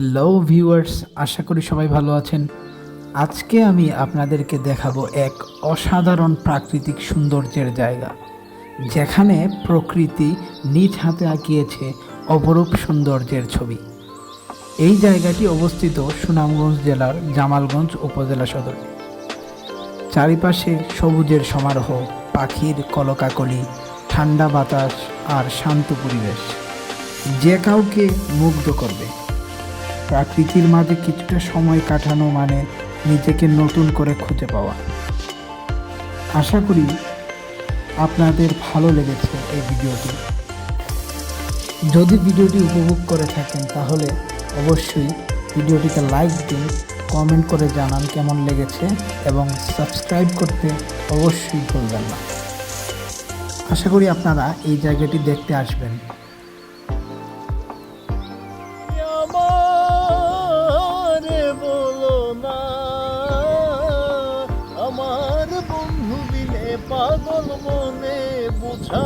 Hello viewers আশা করি সবাই ভালো আছেন। আজকে আমি আপনাদেরকে দেখাবো এক অসাধারণ প্রাকৃতিক সৌন্দর্যের জায়গা, যেখানে প্রকৃতি নিজ হাতে আঁকিয়েছে অপরূপ সৌন্দর্যের ছবি। এই জায়গাটি অবস্থিত সুনামগঞ্জ জেলার জামালগঞ্জ উপজেলা সদরে। চারিপাশে সবুজের সমারোহ, পাখির কলকাকলি, ঠান্ডা বাতাস আর শান্ত পরিবেশ, যে কাউকে মুগ্ধ করবে। প্রাকৃতির মাঝে কিছুটা সময় কাটানো মানে নিজেকে নতুন করে খুঁজে পাওয়া। আশা করি আপনাদের ভালো লেগেছে এই ভিডিওটি। যদি ভিডিওটি উপভোগ করে থাকেন, তাহলে অবশ্যই ভিডিওটিকে লাইক দিন, কমেন্ট করে জানান কেমন লেগেছে এবং সাবস্ক্রাইব করতে অবশ্যই ভুলবেন না। আশা করি আপনারা এই জায়গাটি দেখতে আসবেন। পাগল মনে বুঝে